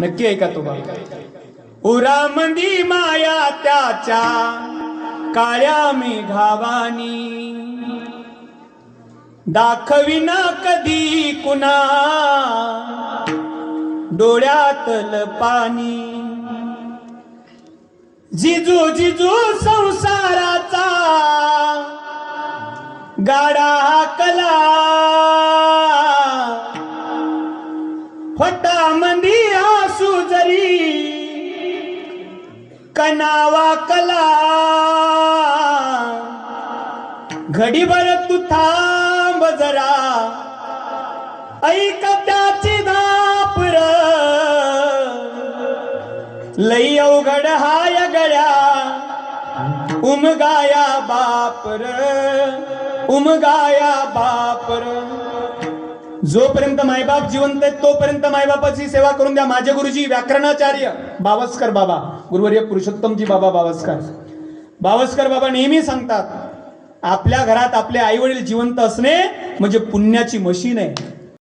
नक्की ऐका तो बाबा उरामंदी माया त्याच्या काळ्या मेघावानी दाखविना कधी कुणा डोळ्यातल पाणी जिजू जिजू संसाराचा गाडा कला फटा मंदी आसू जरी कनावा कला घडीभर तू थांब जरा ऐक त्याची दापर लई अवघड हाय गळ्या उमगाया बापर उमगाया बापर. जोपर्यंत मायबाप जिवंत आहेत तोपर्यंत मायबापाची सेवा करून द्या. माझे गुरुजी व्याकरणाचार्य बावस्कर बाबा गुरुवर्य पुरुषोत्तमजी बाबा बावस्कर बावस्कर बाबा नेहमी सांगतात आपल्या घरात आपले आई वडील जिवंत असणे म्हणजे पुण्याची मशीन आहे.